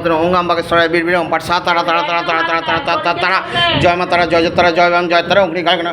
অনুমোদন ওং আম্বাকে সরাই বীর বীর ওম পাট সা তারা তারা তারা তারা তারা তারা তারা জয় মা তারা জয় তারা জয় বাম জয় তারা অগ্নি কালকনা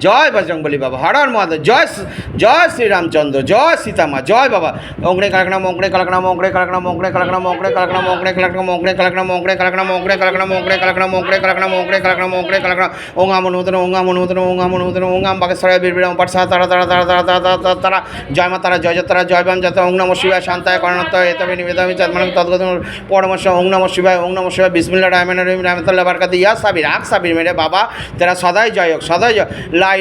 জয় বজরংবলী বাবা হরর মহাদেব জয় জয় শ্রীরামচন্দ্র জয় সীতামা জয় বাবা ওংরে কালকনাম ওংরে কালকনাম ওংরে কালকনাম ওংরে কালকনাম ওংরে কালকনাম ওংরে কালকনাম ওংরে কালকনাম ওংরে কালকনাম ওংরে কালকনাম ওংরে কালকনাম ওংরে কালকনাম ওংরে কালকনাম ওংরে কালকনাম ওং আম অনুমোদন মনোদন আম মনোদন ওং আম অনুমোদন ওং আম বীর বীর পাঠ সা তারা তারা তারা তারা তারা তারা তারা জয় মা তারা জয় তারা জয় বাম যাতে ওং নম শিবায় শান্তায় করণাত্তায় এতবে নিবেদামি চাঁদমান তদ্গত পরমশ ওং নম শিবায় ওং নম শিবায় বিসমিল্লা রাহমান রহিম রহমতুল্লাহ বারকাত ইয়া সাবির আক সাবির মেরে বাবা তারা সদাই জয় হোক সদাই জয়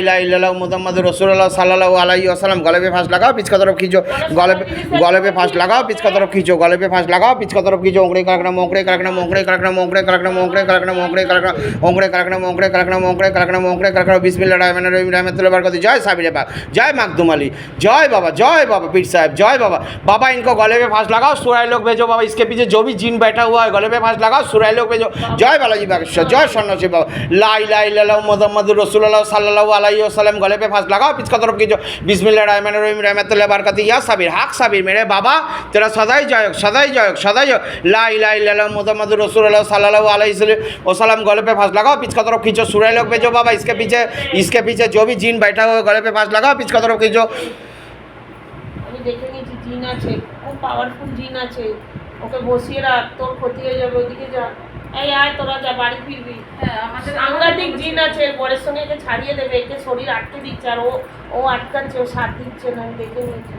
লা ইলাহ মোহাম্মদ রসুল্লাহ সাল্লাহ আলাই আসসালাম গলে पे फांस लगाओ पिचका तरफ खींचो गले गले पे फांस लगाओ पिचका तरफ खींचो गले पे फांस लगाओ पिचका तरफ खींचो ओंकड़े करकना मोंकड़े करकना मोंकड़े करकना मोंकड़े करकना मोंकड़े करकना मोंकड़े करकना ओंकड़े करकना मोंकड़े करकना मोंकड़े करकना मोंकड़े करकना बिस्मिल्लाह रहमान रहीम रहमतुल्लाह बरकत जय साबिर पाक जय मखदूम अली जय बाबा जय बाबा पीर साहब जय बाबा बाबा इनको गले पे फांस लगाओ सुराय लोग भेजो बाबा इसके पीछे जो भी जीन बैठा हुआ है गले पे फांस लगाओ सुराय लोग भेजो जय बालाजी बागेश्वर जय स्वर्णशिव बाबा ला इलाहा इल्लल्लाह मुहम्मद रसूलुल्लाह सल्लल्लाहु अलैहि वसल्लम गले पे फांस लगाओ पिछका तरफ की जो बिस्मिल्लाह रहमान रहीम रहमतुल्लाह बरकती या साबिर हक साबिर मेरे बाबा तेरा सदाई जय हो सदाई जय हो सदाई जय हो। लाई लाई लाला मोहम्मद रसूलुल्लाह सल्लल्लाहु अलैहि वसल्लम गले पे फांस लगाओ पिछका तरफ खींचो सुराई लोग भेजो बाबा इसके पीछे इसके पीछे जो भी जिन बैठा हुआ है गले पे फांस लगाओ पिछका तरफ खींचो আমি দেখে নিয়েছি জিন আছে খুব পাওয়ারফুল জিন আছে ওকে বসিয়ে রাখ তোর ক্ষতি হয়ে যাবে ওইদিকে যা এই আয় তোরা যা বাড়ি ফিরবি। হ্যাঁ আমাদের সাংঘাতিক জিন আছে পরের সঙ্গে একে ছাড়িয়ে দেবে একে শরীর আটকে দিচ্ছে আর ও ও আটকাচ্ছে ও সাথ দিচ্ছে না আমি দেখে নিয়েছি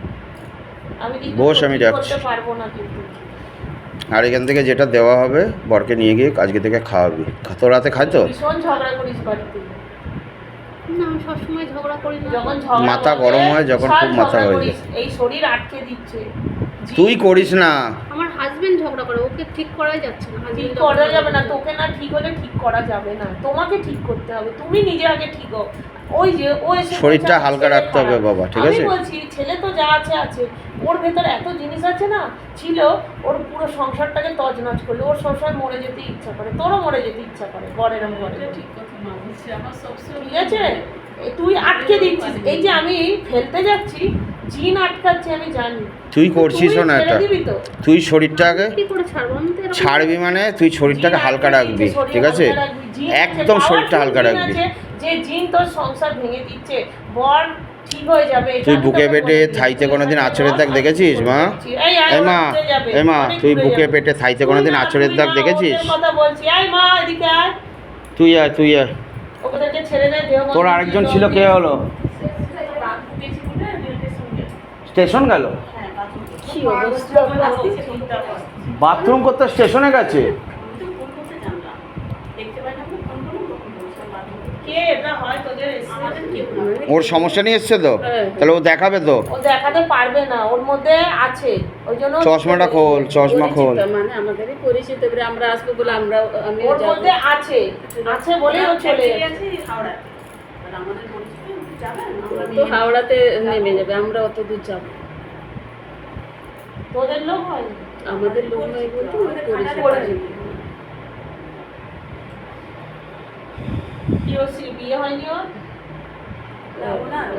আমি বস, আমি করতে পারব না কিন্তু। আর এখান থেকে যেটা দেওয়া হবে বরকে নিয়ে গিয়ে আজকে থেকে খাওয়াবি। তো রাতে খায় তো ভীষণ ঝগড়া করিস বাড়িতে। আমি সবসময় ঝগড়া করি না। যখন মাথা গরম হয়, যখন খুব মাথা হয়ে। যায়। এই শরীর আটকে দিচ্ছে। তুই করিস না। আমার হাজবেন্ড ঝগড়া করে ওকে ঠিক করাই যাচ্ছে না ঠিক করা যাবে না তোকে না ঠিক হলে ঠিক করা যাবে না তোমাকে ঠিক করতে হবে তুমি নিজে আগে ঠিক হও। ওই যে ও এসে শরীরটা হালকা রাখতে হবে বাবা, ঠিক আছে? আমি বলছি ছেলে তো যা আছে আছে। ওর ভেতরে এত জিনিস আছে না ছিল ওর পুরো সংসারটাকে তছনছ করল ওর সবসময় মরে যেতে ইচ্ছা করে তোরও মরে যেতে ইচ্ছা করে বরের ঘরে ঠিক কথা মা বলছি আমার সবসময় ঠিক আছে? তুই আটকে দিচ্ছিস। এই যে আমি ফেলতে যাচ্ছি জিন আটকাচ্ছে আমি জানি। তুই করছিস না এটা। তুই শরীরটাকে ছাড়বি? মানে তুই শরীরটাকে হালকা রাখবি ঠিক আছে? একদম শরীরটা হালকা রাখবি। যে জিন তোর সংসার ভেঙে দিচ্ছে বর তুই বুকে পেটে থাইতে কোনোদিন আছড়ের দাগ দেখেছিস মা? এই মা এই মা তুই বুকে পেটে থাইতে কোনোদিন আছড়ের দাগ দেখেছিস? তুই আয় তুই আয়। তোর আরেকজন ছিল কে হলো? স্টেশন গেল? বাথরুম করতে স্টেশনে গেছে? কে এটা হয় তোদের আমাদের কেউ না। ওর সমস্যা নিয়ে এসছে তো? হ্যাঁ। তাহলে ও দেখাবে তো? ও দেখাতে পারবে না ওর মধ্যে আছে। ওই জন্য চশমাটা খোল চশমা খোল পরিচিত, মানে আমাদেরই পরিচিত এবারে আমরা আসব বলে আমরা ওর মধ্যে আছে। আছে বলেই ও চলে যাচ্ছে। তো হাওড়াতে নেমে যাবে আমরা অত দূর যাব তোদের লোক হয়? আমাদের লোক নয় বলতে বিয়ে হয়নি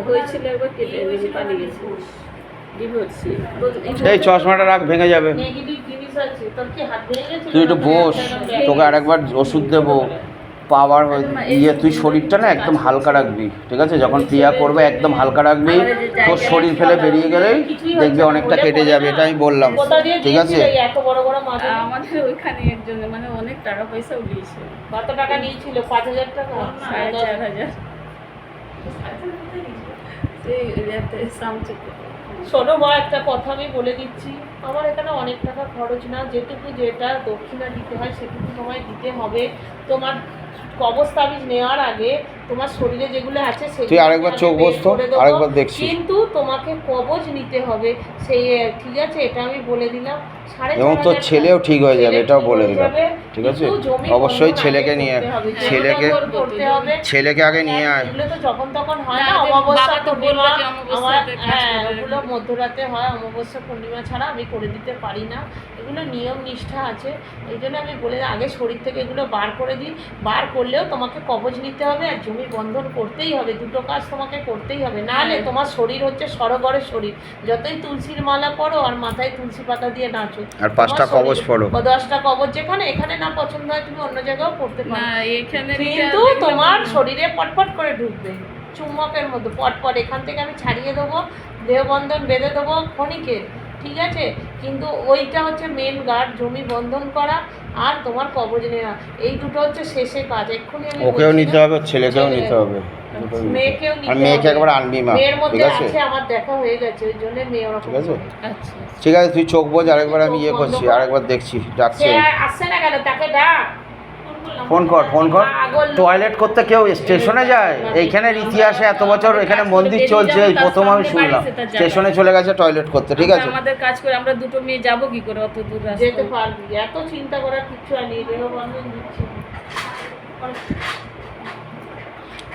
হয়েছিল একবার কেটে পালিয়ে গেছে। এই চশমাটা রাখ ভেঙে যাবে। নেগেটিভ জিনিস আছে তোর কি হাত ভেঙে গেছে? তুই একটু বস তোকে আরেকবার ওষুধ দেবো। পাওয়ার ইয়ে তুই শরীরটা না একদম হালকা রাখবি ঠিক আছে? যখন ক্রিয়া করবে একদম হালকা রাখবি তোর শরীর ফেলে বেরিয়ে গেলেই দেখবি অনেকটা কেটে যাবে এটা আমি বললাম কোথা ঠিক আছে? এত বড় বড় মাছ আমাদের ওইখানে একজন মানে অনেক টাকা পয়সা উঠিয়েছে। কত টাকা নিয়েছিল? পাঁচ হাজার টাকা? সাড়ে চার হাজার। শোনো মা একটা কথা আমি বলে দিচ্ছি। আমার এখানে অনেক টাকা খরচ না যেটুকু যেটা দক্ষিণা দিতে হয় সেটুকু তোমায় দিতে হবে। তোমার কবজ তাবিজ নেওয়ার আগে তোমার শরীরে যেগুলো আছে সেগুলো তুই আরেকবার চোখ বের বস তো, করে দেবো। আরেকবার দেখছি। কিন্তু তোমাকে কবজ নিতে হবে। সেই ঠিক আছে? এটা আমি বলে দিলাম। এবং তোর ছেলেও ঠিক হয়ে যাবে, এটাও বলে দিলাম। ঠিক আছে? অবশ্যই ছেলেকে নিয়ে- ছেলেকে- জমি করতে হবে। ছেলেকে আগে নিয়ে আয়। এগুলো তো যখন তখন হয় না, অমাবস্যা পূর্ণিমা হ্যাঁ ওগুলো মধ্যরাতে হয় অমাবস্যা পূর্ণিমা ছাড়া আমি করে দিতে পারি না। এগুলো নিয়ম নিষ্ঠা আছে। এই জন্য আমি বলে আগে শরীর থেকে এগুলো বার করে দিই। বার করলেও তোমাকে কবজ নিতে হবে আর জমি বন্ধন করতেই হবে দুটো কাজ তোমাকে করতেই হবে। নাহলে হ্যাঁ। তোমার শরীর হচ্ছে সরগরের শরীর। যতই তুলসীর মালা পড়ো আর মাথায় তুলসী পাতা দিয়ে নাচো। আর পাঁচটা কবজ পড়ো। দশটা কবজ যেখানে এখানে না পছন্দ হয় তুমি অন্য জায়গাও পড়তে না পারো এখানে কিন্তু তোমার শরীরে পটপট করে ঢুকবে। চুম্বকের মধ্যে পটপট এখান থেকে আমি ছাড়িয়ে দেবো দেহবন্ধন বেঁধে দেবো ক্ষণিকের। ঠিক আছে? কিন্তু ওইটা হচ্ছে মেন গার্ড জমি বন্ধন করা আর তোমার কবজ নেওয়া এই দুটো হচ্ছে শেষে কাজ। এক্ষুনি আমি ওকেও নিতে হবে ছেলেকেও নিতে হবে। মেয়েকেও নিতে মেয়েকে একবার আনবি মা। মেয়ের ঠিক মধ্যে আছে? আছে আমার দেখা হয়ে গেছে ওই জন্য মেয়ে ওরকম ঠিক আছে? আচ্ছা। ঠিক আছে তুই চোখ বোঝ আরেকবার আমি ইয়ে করছি আরেকবার দেখছি ডাকছে। আসছে না কেন? তাকে ডাক। ফোন কর ফোন কর। টয়লেট করতে কেউ স্টেশনে যায়? এইখানের ইতিহাসে এত বছর এখানে মন্দির চলছে এই প্রথম আমি শুনলাম। স্টেশনে চলে গেছে টয়লেট করতে ঠিক আছে? আমাদের কাজ করে আমরা দুটো মেয়ে যাব কি করে অত দূর রাস্তা যেতে পারবি এত চিন্তা করার কিছু আর নেই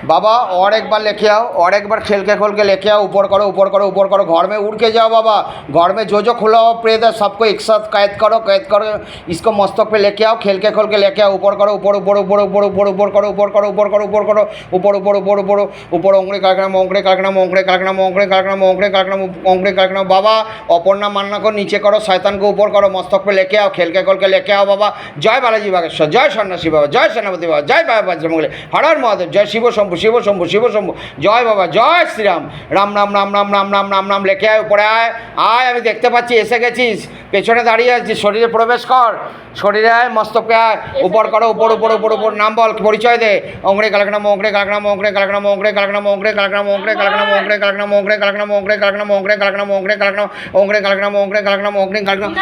बाबा और एक बार लेके आओ और एक बार खेल के खोल के लेके आओ ऊपर करो ऊपर करो ऊपर करो घर में उड़ के जाओ बाबा घर में जो जो खुला हो प्रेत है सबको एक साथ कैद करो कैद करो इसको मस्तक पे लेके आओ खेल के खोल के लेके आओ ऊपर करो ऊपर ऊपर ऊपर ऊपर ऊपर ऊपर करो ऊपर करो ऊपर करो ऊपर करो ऊपर ऊपर ऊपर ऊपर ऊपर ओंगड़े काकड़ा मोंगड़े काकड़ा मोंगड़े काकड़ा मोंगड़े काकड़ा मोंगड़े काकड़ा मोंगड़े काकड़ा बाबा अपर्णा मान्ना को नीचे करो शैतान को ऊपर करो मस्तक पे लेके आओ खेल के खोल के लेके आओ बाबा जय बालाजी बागेश्वर जय सन्यासी बाबा जय सेनापति बाबा जय बाबा बजरंगबली हर हर महादेव जय शिव শম্ভু শিব শম্ভু শিব শম্ভু জয় বাবা জয় শ্রীরাম রাম রাম রাম রাম রাম রাম রাম রাম লেখে আয় উপরে আয় আয় আমি দেখতে পাচ্ছি এসে গেছিস পেছনে দাঁড়িয়ে আছিস শরীরে প্রবেশ কর শরীরে আয় মস্তকে আয় উপর করো উপর উপর উপর উপর নাম বল পরিচয় দে অংরে কালকনাম অংরে কালকনাম কালকনা কালকনাম কালকনা কালকনাম কালকনা কালকনাম কালকনা কালকনাম কালকনা কালকনাম অংরে কালকনাম অংরে কালকনাম অংরে কালকনাম অংরে কালকনাম অংরে কালকনাম অংরে কালকনাম অংরে কালকনাম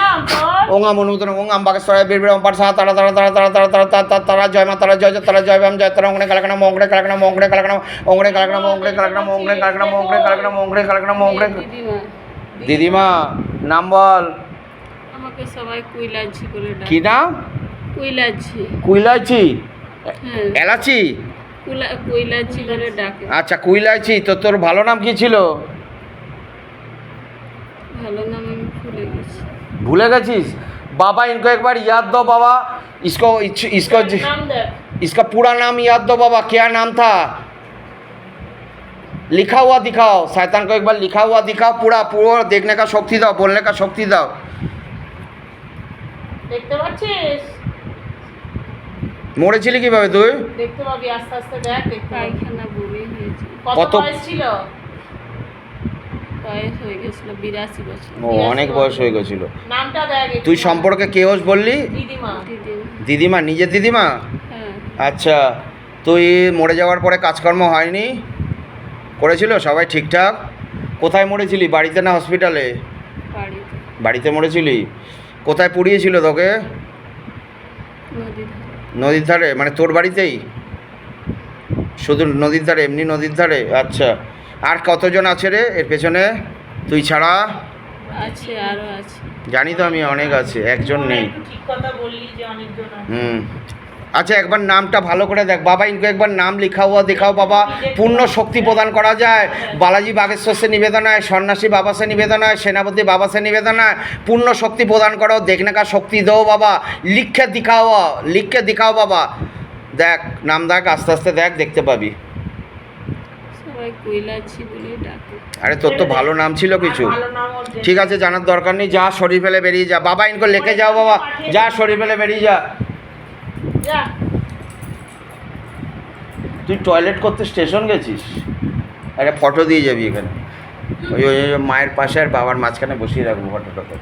ওঙাম অনুতন ওঙাম বাকেশ্বরায় বীর বীর অম্পার সাহা তারা তারা তারা তারা তারা তারা তারা তারা জয় মা তারা জয় তারা জয় ব্যাম জয় তারা অংরে কালকনাম অংরে কালকনাম ওংরে কালাকাম ওংরে কালাকাম ওংরে কালাকাম ওংরে কালাকাম ওংরে কালাকাম ওংরে কালাকাম ওংরে দিদিমা নাম বল। আমাকে সবাই কুইলাচি বলে ডাকে। কি নাম? কুইলাচি কুইলাচি হ্যাঁ। এলাচি? কুইলাচি বলে ডাকে। আচ্ছা কুইলাচি তো তোর ভালো নাম কি ছিল? ভালো নাম আমি ভুলে গেছি। ভুলে গেছিস? বাবা ইনকো একবার ইয়াদ দাও বাবা। ইসকো ইসকো নাম দেখ। इसका पूरा नाम याद दो बाबा क्या नाम था लिखा हुआ दिखाओ शैतान को एक बार लिखा हुआ दिखाओ पूरा पूरा देखने का शक्ति दो बोलने का शक्ति दो দেখতে পাচ্ছিস মরেছিলি কিভাবে তুই দেখতে পাবি আস্তে আস্তে দেখ দেখতে পাবি। পায়খানা বমি হয়েছে কত কত- বয়স ছিল বয়স হয়ে গেছিলো বিরাশি বছর ও অনেক বয়স হয়ে গেছিল নামটা দেখ একটু। তুই সম্পর্কে কে হোস বললি দিদিমা দিদিমা দিদিমা নিজের দিদিমা হ্যাঁ আচ্ছা তুই মরে যাওয়ার পরে কাজকর্ম হয়নি? করেছিল? সবাই ঠিকঠাক? কোথায় মরেছিলি? বাড়িতে না হসপিটালে বাড়িতে। বাড়িতে মরেছিলি? কোথায় পুড়িয়েছিল তোকে? নদীর ধারে। মানে তোর বাড়িতেই? শুধু নদীর ধারে এমনি নদীর ধারে? আচ্ছা। আর কতজন আছে রে এর পেছনে? তুই ছাড়া? আছে আরও আছে। জানি তো আমি অনেক আছে একজন নেই। ঠিক কথা বললি যে অনেকজন হুম। আচ্ছা একবার নামটা ভালো করে দেখ। বাবা ইনকে একবার নাম লেখাও দেখাও বাবা। পূর্ণ শক্তি প্রদান করা যায়। বালাজি বাগেশ্বর সে নিবেদনায় সন্ন্যাসী বাবা সে নিবেদনায় সেনাপতি বাবা সে নিবেদনায় পূর্ণ শক্তি প্রদান করো। দেখ না শক্তি দাও বাবা। লিখে দেখাও লিখে দেখাও বাবা। দেখ নাম দেখ আস্তে আস্তে দেখ দেখতে পাবি। আরে তোর তো ভালো নাম ছিল কিছু। ঠিক আছে জানার দরকার নেই। যা শরীর ফেলে বেরিয়ে যা। বাবা ইনকো লেখে যাও বাবা। যা শরীর ফেলে বেরিয়ে যা। তুই টয়লেট করতে স্টেশন গেছিস? একটা ফটো দিয়ে যাবি এখানে। ওই ওই মায়ের পাশে আর বাবার মাঝখানে বসিয়ে রাখব ফটোটাকে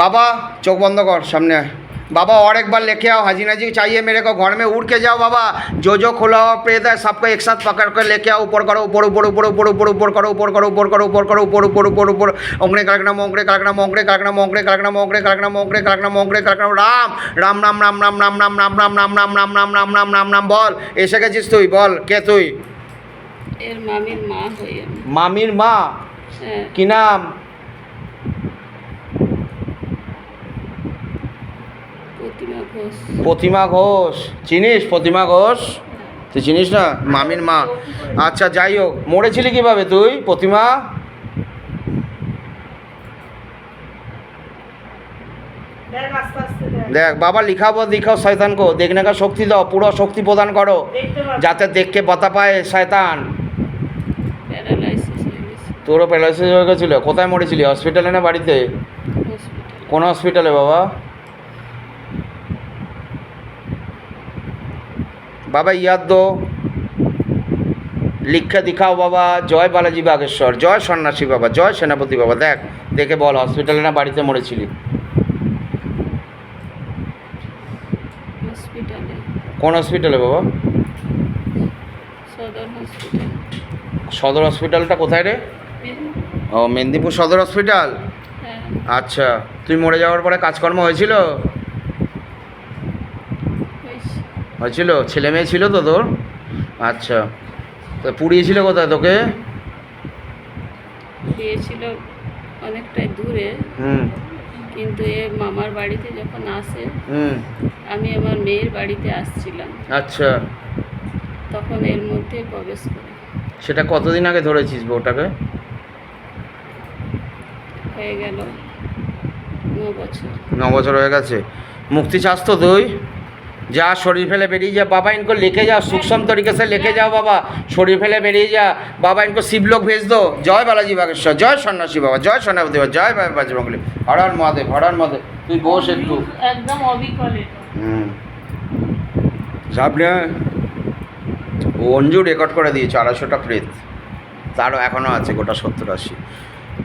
বাবা, চোখ বন্ধ কর, সামনে আয়। बाबा और एक बार लेके आओ हजी नजी चाहिए मेरे को घर में उड़ के जाओ बाबा जो जो खुला हुआ प्रेत है सबको एक साथ पकड़ कर लेके आओ ऊपर करो ऊपर ऊपर ऊपर ऊपर ऊपर ऊपर करो ऊपर करो ऊपर करो ऊपर करो ऊपर ऊपर ऊपर ऊपर ओंगड़े कलकना मोंगड़े कलकना मोंगड़े कलकना मोंगड़े कलकना मोंगड़े कलकना मोंगड़े कलकना मोंगड़े कलकना राम राम राम राम राम राम राम राम राम राम राम राम राम राम রাম রাম রাম বল এসে গেছিস তুই বল কে তুই এর মামির মা হই আমি মামির মা হ্যাঁ কি নাম প্রতিমা ঘোষ। চিনিস প্রতিমা ঘোষ? তুই চিনিস না? মামির মা। আচ্ছা যাই হোক মরেছিলি কীভাবে তুই প্রতিমা? দেখ বাবা লিখাবো দিখাও শয়তানকো দেখনে কা। শক্তি দাও পুরো শক্তি প্রদান করো। যাতে দেখকে বাতা পায় শয়তান। তোরও প্যারালাইসিস হয়ে গেছিল। কোথায় মরেছিলি? হসপিটালে না বাড়িতে? কোন হসপিটালে বাবা? বাবা ইয়াদ দো। লিখে দিখাও বাবা জয় বালাজি বাগেশ্বর জয় সন্ন্যাসী বাবা জয় সেনাপতি বাবা দেখ দেখে বল হসপিটালে না বাড়িতে মরেছিলি? কোন হসপিটালে বাবা? সদর হসপিটালটা কোথায় রে? ও মেদিনীপুর সদর হসপিটাল হ্যাঁ। আচ্ছা তুই মরে যাওয়ার পরে কাজকর্ম হয়েছিল হয়েছে হয়েছিল? ছেলে মেয়ে ছিল তো তোর? আচ্ছা। তো পুড়িয়েছিল কোথায় তোকে? দিয়েছিল অনেকটাই দূরে। হুম। কিন্তু এ মামার বাড়িতে যখন আসে হুম। আমি আমার মেয়ের বাড়িতে আসছিলাম। আচ্ছা। তখন এর মধ্যে প্রবেশ করে। সেটা কতদিন আগে ধরেছিস বউটাকে? হয়ে গেল ন বছর। ন বছর হয়ে গেছে। মুক্তি চাস তো তুই? যা শরীর ফেলে বেরিয়ে যা বাবা ইনকো লেখে যা সুক্ষম তরিকে সে লিখে যাও বাবা। শরীর ফেলে বেরিয়ে যা বাবা ইনকো শিবলোক ভেজ দো। জয় বালাজি বাগেশ্বর জয় সন্ন্যাসী বাবা জয় সন্ন্যাসী বাবা জয় বাবা বাজি বাঙালি হরান মহাদেব হরান মহাদেব তুই বস একটু। একদম অবিকলে হুম। সামনে অঞ্জু রেকর্ড করে দিয়েছে আড়াইশোটা প্রেত তারও এখনও আছে গোটা সত্তর আশি।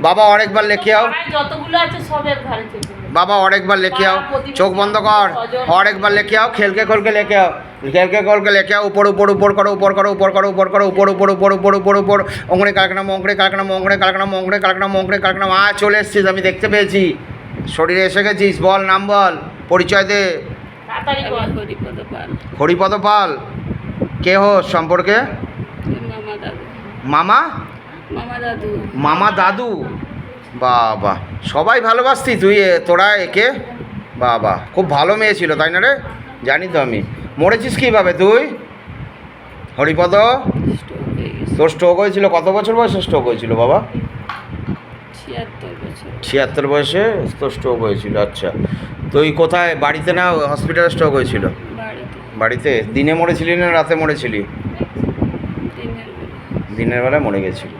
বাবা অনেকবার লেখে আও। যতগুলো আছে সব এক থেকে বাবা অনেকবার লেখে আও। চোখ বন্ধ কর। অনেকবার লেখে আও। খেলকে খোলকে লেখে আও। খেলকে খোলকে লেখে আও। উপর উপর উপর করো উপর করো উপর করো উপর করো উপর উপর উপর উপর উপর উপর। অঙ্গনে কালকনা মঙ্গড়ে কালকনা মঙ্গড়ে কালকনা মঙ্গড়ে কালকনা মঙ্গড়ে কালকনা আ চলে এসছিস আমি দেখতে পেয়েছি। শরীরে এসে গেছিস বল নাম বল পরিচয় দে। হরিপদ পাল। কে হো সম্পর্কে? মামা? মামা দাদু। বাবা সবাই ভালোবাসতি তুই তোরা একে? বাবা খুব ভালো মেয়ে ছিল তাই না রে? জানি তো আমি। মরেছিস কীভাবে তুই? হরিপদ? তোর স্ট্রোক হয়েছিল কত বছর বয়সে স্ট্রোক হয়েছিল বাবা? ছিয়াত্তর বয়সে তোর স্ট্রোক হয়েছিল আচ্ছা। তুই কোথায় বাড়িতে না হসপিটালে স্ট্রোক হয়েছিল? বাড়িতে? দিনে মরেছিলি না রাতে মরেছিলি? দিনের বেলা। দিনের বেলায় মরে গেছিলি।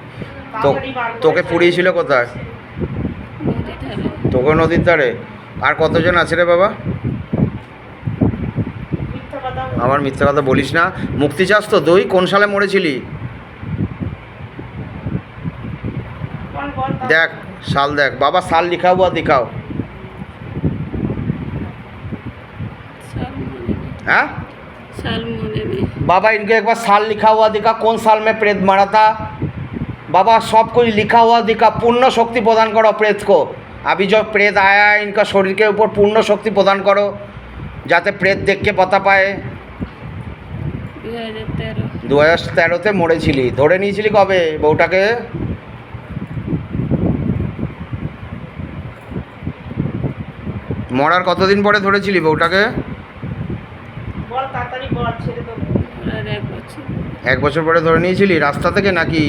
তো তাড়াতাড়ি বার করে তোকে ফেল। পুড়িয়েছিল কোথায় নদী ধারে তোকে নদীর ধারে আর কতজন আছে রে বাবা মিথ্যা কথা বল। আবার মিথ্যা কথা বলিস না মুক্তি চাস তো তুই কোন সালে মরেছিলি বল, বল, তাড়াতাড়ি। দেখ সাল দেখ বাবা সাল লিখাও বা দিখাও साल मने में হ্যাঁ साल मने में बाबा इनके एक बार साल लिखा हुआ दिखा कौन साल में प्रेत मारा था बाबा सब कुछ लिखा हुआ दिखा पूर्ण शक्ति प्रदान करो प्रेत को अभी जो प्रेत आया है इनका शरीर के ऊपर पूर्ण शक्ति प्रदान करो যাতে প্রেত দেখকে পাতা পায় दो हजार तेरह দু হাজার তেরোতে মরেছিলি ধরে নিয়েছিলি কবে বউটাকে মরার কতদিন পরে ধরেছিলি বউটাকে বল তাড়াতাড়ি বল ছেড়ে দেবো और एक बच्चे এক বছর পরে ধরে নিয়েছিলি রাস্তা থেকে নাকি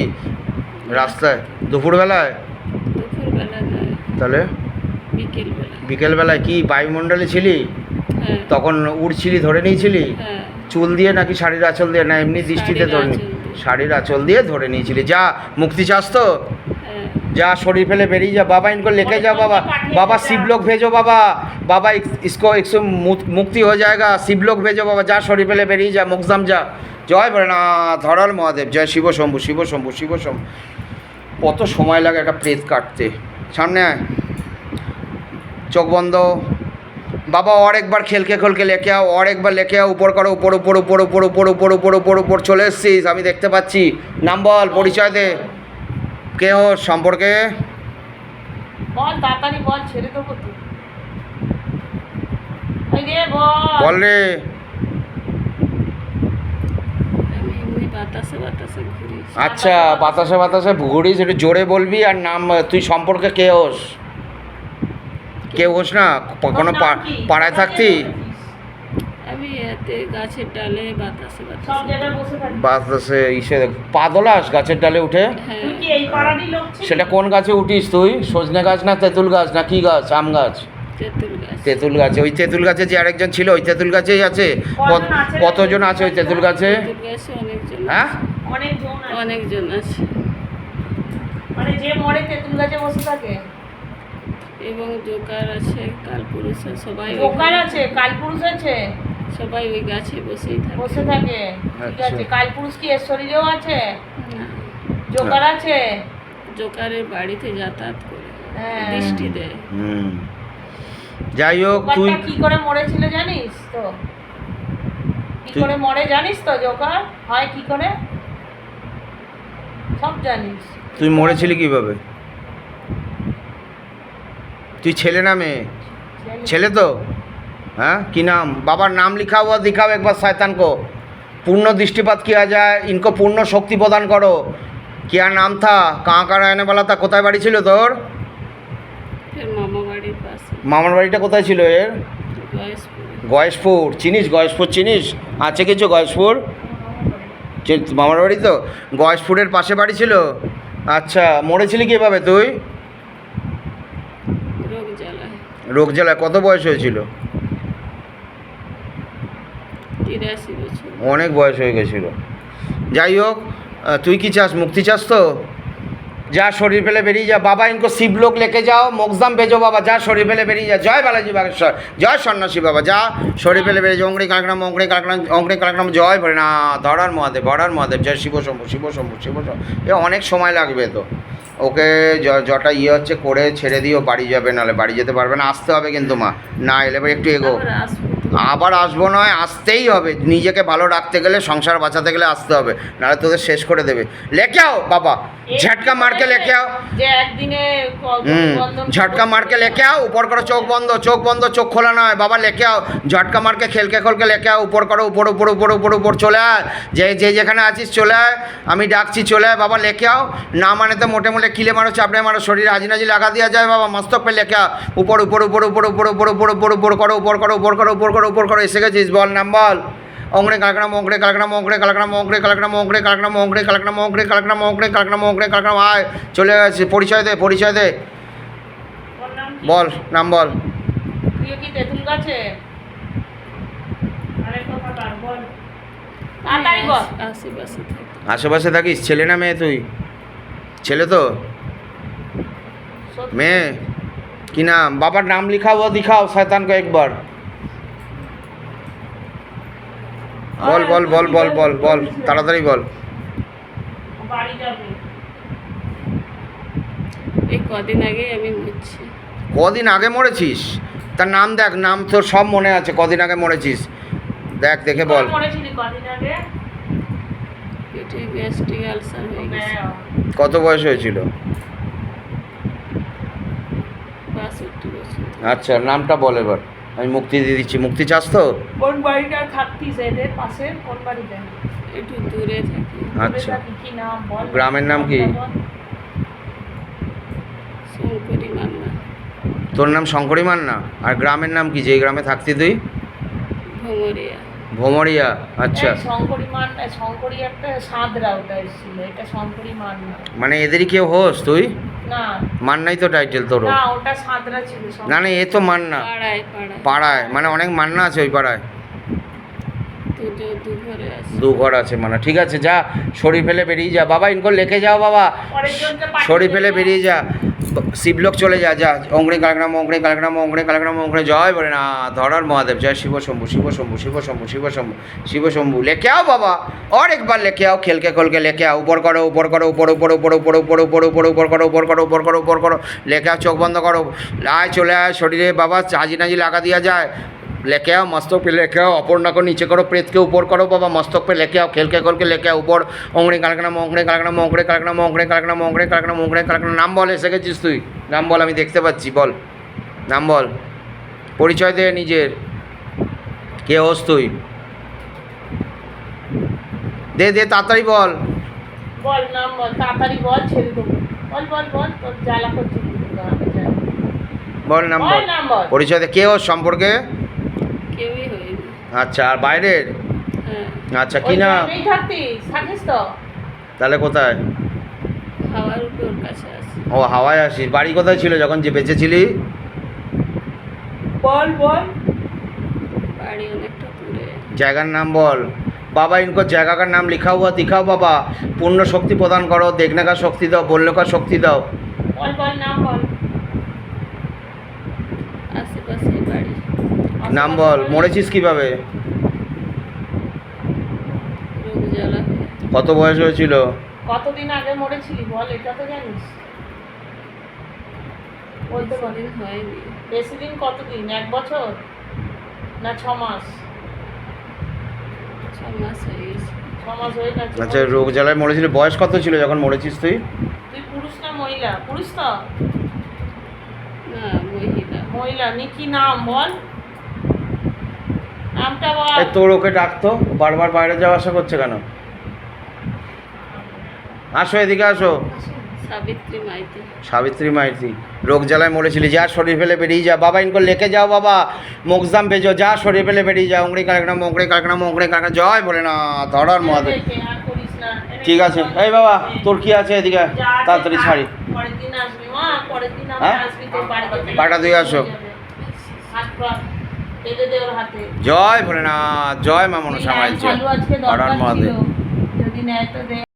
রাস্তায়? দুপুরবেলায়? তাহলে? বিকেলবেলায়। কি বায়ুমণ্ডলে ছিলি? তখন উড়ছিলি ধরে নিয়েছিলি? চুল দিয়ে নাকি শাড়ির আঁচল দিয়ে? না এমনি দৃষ্টিতে ধরে নি শাড়ির আঁচল দিয়ে ধরে নিয়েছিলি। যা মুক্তি চাস তো? যা শরীর ফেলে বেরিয়ে যা। বাবা ইনকো লেখে যাও বাবা। বাবা শিবলোক ভেজো বাবা। বাবা ইসকো একশো মুক্তি হয়ে যায়গা। শিবলোক ভেজো বাবা। যা শরীর ফেলে বেরিয়ে যা। মুখদাম যা। জয় ভোলেনাথ ধরল মহাদেব। জয় শিব শম্ভু শিব শম্ভু শিব শম্ভু। কত সময় লাগে একটা প্রেত কাটতে? সামনে চোখ বন্ধ। বাবা অরেকবার একবার খেলকে খেলকে লেখে আও অরেকবার একবার লেখে আও উপর করো উপর উপর উপর উপর উপর উপর উপর উপর উপর চলে এসছিস আমি দেখতে পাচ্ছি। নাম বল পরিচয় দে। কে ওর সম্পর্কে? বল তাড়াতাড়ি বল ছেড়ে দেবো বল রে। আচ্ছা বাতাসে বাতাসে ঘুরিস একটু জোরে বলবি আর নাম তুই সম্পর্কে কে হোস? কে হোস না? কোনো পা- পাড়ায় থাকতি? আমি এতে গাছের ডালে বাতাসে সব বাতাসে ইসে পাদলাস গাছের ডালে উঠে? হ্যাঁ? সেটা কোন গাছে উঠিস তুই? সজনে গাছ না তেঁতুল গাছ না কি গাছ? আম গাছ? তেঁতুল গাছ। তেঁতুল গাছে ওই তেঁতুল গাছে যে আরেকজন ছিল ওই তেঁতুল গাছেই আছে? কতজন আছে ওই তেঁতুল গাছে? হ্যাঁ। অনেকজন আছে। মানে যে মরে তেঁতুল গাছে বসে থাকে? এবং জোকার আছে কালপুরুষ সবাই আছে কালপুরুষ আছে? সবাই ওই গাছে বসেই থাকে। বসে থাকে? ঠিক আচ্ছা। আছে কালপুরুষ কি এর শরীরেও আছে জোকার আছে? জোকারের বাড়িতে যাতায়াত করে। হ্যাঁ। দৃষ্টি দেয়। হুম। যাই হোক তুই কি করে মরেছিল জানিস তো? কি করে মরে জানিস তো জোকার হয় কি করে? সব জানিস। তুই মরেছিলি কীভাবে? তুই ছেলে না মেয়ে? ছেলে। তো? হ্যাঁ? কি নাম? বাবার নাম লিখাও বা দেখাও একবার শয়তান কো পূর্ণ দৃষ্টিপাত কিয়া যায় ইনকো পূর্ণ শক্তি প্রদান করো। কিয়া নাম থা? কাঁ কাঁ রায়নে বলা তা কোথায় বাড়ি ছিল তোর? মামার বাড়িটা কোথায় ছিল এর? গয়েশপুর। চিনিস গয়েশপুর চিনিস? আছে কিছু গয়েশপুর? মামার বাড়ি তো? গয়েশপুরের পাশে বাড়ি ছিল? আচ্ছা মরেছিলি কীভাবে তুই? রোগ জ্বালায়। কত বয়স হয়েছিল? অনেক বয়স হয়ে গেছিল। যাই হোক তুই কি চাস? মুক্তি চাস তো? যা শরীর ফেলে বেরিয়ে যা। বাবা, ইনকো শিবলোক লেকে যাও। মোকজাম বেজো বাবা, যা শরীর ফেলে বেরিয়ে যা। জয় বালাজি বাগেশ্বর। জয় সন্ন্যাসী বাবা, যা শরীর ফেলে বেরিয়ে যা। অঙ্গড়ি কালক্রম অঙ্গড়ি কালক্রম অঙ্গড়ি কালক্রম জয় ভরে না ধরার মহাদেব ভরার মহাদেব। জয় শিব শম্ভু শিব শম্ভু, শিব এ অনেক সময় লাগবে তো। ওকে যটা ইয়ে হচ্ছে, করে ছেড়ে দিও, বাড়ি যাবে, নাহলে বাড়ি যেতে পারবে না। আসতে হবে কিন্তু মা। না এলে একটু এগো। আবার আসব। নয় আসতেই হবে নিজেকে ভালো রাখতে গেলে সংসার বাঁচাতে গেলে আসতে হবে নাহলে তোদের শেষ করে দেবে লেকে আও বাবা ঝটকা মারকে লেখে আও হুম ঝটকা মারকে লেকে আও উপর করো চোখ বন্ধ চোখ বন্ধ চোখ খোলা নয় বাবা লেখে আও ঝটকা মারকে খেলকে খোলকে লেখে আও উপর করো উপর উপর উপর উপর উপর চলে আয় যে যে যেখানে আছিস চলে আয় আমি ডাকছি চলে আয় বাবা লেখে আও না মানে তো মোটে মোটে কিলে মারো চাপড়ে মারো শরীরে হাজি নাজি লাগা দেওয়া যায় বাবা মস্তক পে লেখা উপর উপর উপর উপর উপর উপর উপর উপর উপর করো উপর করো উপর করো উপর করো উপর করো এসে গেছিস বল নাম বল। অঙ্গড়ে কালকড়া মঙ্গড়ে কালকড়া মঙ্গড়ে কালকড়া মঙ্গড়ে কালকড়া মঙ্গড়ে কালকড়া মঙ্গড়ে কালকড়া মঙ্গড়ে কালকড়া মঙ্গড়ে কালকড়া মঙ্গড়ে কালকড়া আয় চলে গেছে পরিচয় দে পরিচয় দে? বল নাম বল আশেপাশে থাকিস ছেলে না মেয়ে তুই? ছেলে তো? মেয়ে? কি নাম? বাবার নাম লিখাও দিখাও শয়তানকে একবার। বল বল বল বল বল বল তাড়াতাড়ি বল। এই কদিন আগে আমি কদিন আগে মরেছিস? তার নাম দেখ নাম তোর সব মনে আছে কদিন আগে মরেছিস। দেখ দেখে বল। কত বয়স হয়েছিল? আচ্ছা নামটা বল এবার। আমি মুক্তি দিয়ে দিচ্ছি। মুক্তি চাস তো? কোন বাড়িটা থাকতিস এদের পাশে কোন বাড়িতে? একটু দূরে থাকি। আচ্ছা। কি নাম বল? গ্রামের নাম কি? শঙ্করী মান্না। তোর নাম শঙ্করী মান্না? আর গ্রামের নাম কি? যেই গ্রামে থাকতি তুই? ভমরিয়া। ভোমরিয়া আচ্ছা। শঙ্করী মান এই শঙ্করী একটা সাঁতরা ওটা এসেছিল এটা শঙ্করী মান না মানে এদেরই কেউ হোস তুই? মান্নাই তো টাইটেল তোর। না। না না এ তো মান্না পাড়ায় মানে অনেক মান্না আছে ওই পাড়ায়। দু ঘর আছে। মানে ঠিক আছে যা শরীর ফেলে বেরিয়ে যা। বাবা ইনকো লেখে যাও বাবা। শরীর ফেলে বেরিয়ে যা। শিবলোক চলে যা যা। অঙ্গড়ে কালগ্রাম অঙ্গড়ে কালগ্রাম অঙ্গড়ে কালগ্রাম অঙ্গড়ে জয় বলে না ধরার মহাদেব, জয় শিব শম্ভু শিব শম্ভু শিব শম্ভু শিব শম্ভু শিব শম্ভু। লেখে আও বাবা আর একবার লেখে আও, খেলকে খোলকে লেখে আও, উপর করো উপর করো, উপর উপর উপর উপর উপর উপর উপর উপর করো উপর করো উপর করো উপর করো। লেখে আও, চোখ বন্ধ করো। আয় চলে আয়, শরীরে বাবা, চাজি নাজি লাগা দিয়া যায়। लेके आओ मस्तक पे लेके आओ अपर्णा को नीचे करो प्रेत के ऊपर करो बाबा मस्तक पे लेके आओ खेल के खोल के लेके आओ ऊपर ओंगड़े कालकना मोंगड़े कालकना मोंगड़े कालकना मोंगड़े कालकना मोंगड़े कालकना मोंगड़े कालकना নাম বল এসে গেছিস তুই নাম বল আমি দেখতে পাচ্ছি বল নাম বল পরিচয় দে নিজের কে হোস তুই দে দে তাড়াতাড়ি বল বল নাম বল তাড়াতাড়ি বল ছেড়ে দেবো বল বল বল তোর জ্বালা করছে কিন্তু গাঁটে জ্বালা। বল নাম বল বল নাম বল পরিচয় দে কে হোস সম্পর্কে আচ্ছা আর বাইরের? আচ্ছা কি না তাহলে কোথায়? ও হাওয়ায় আসিস। বাড়ি কোথায় ছিল যখন যে বেঁচেছিলি? বল বল। জায়গার নাম বল। বাবা ইনকো জায়গাকার নাম লিখাও হুয়া দিখাও বাবা। পূর্ণ শক্তি প্রদান করো দেখনে কা শক্তি দাও বললেকার শক্তি দাও। বল বল নাম বল। নাম বল মরেছিস কীভাবে? রোগ জ্বালা কত বয়স হয়েছিল? কতদিন আগে মরেছিলি বল এটা তো জানিস। বলতে পারি হয়নি। বেশি দিন কতদিন এক বছর? না ছ মাস? ছ মাস হয়ে গেছে। ছ মাস হয়ে গেছে। আচ্ছা রোগ জ্বালায় মরেছিল বয়স কত ছিল যখন মরেছিস তুই? তুই পুরুষ না মহিলা? পুরুষ তো? না মহিলা। মহিলা নি কি নাম বল? তোর ওকে ডাকতো বারবার বাইরে যাওয়া আসা করছে কেন? আসো এদিকে আসো। সাবিত্রী মাইতি। সাবিত্রী মাইতি রোগ জ্বালায় মরেছিলি যা শরীর ফেলে বেরিয়ে যা। বাবা ইনকো লেকে যাও বাবা মুখজাম বেজো যা শরীর ফেলে বেরিয়ে যা উংড়ি কারখানা মোংড়ে কারখানা মোংড়ে কারখানা। জয় বলে না ধরার না। ঠিক আছে। এই বাবা তোর কি আছে এদিকে? তাড়াতাড়ি ছাড়ি। হ্যাঁ? পাটা ধুয়ে আসো। জয় ভোলেনাথ জয় মা মনসা মাইল জয় যদি নেয় তো দে।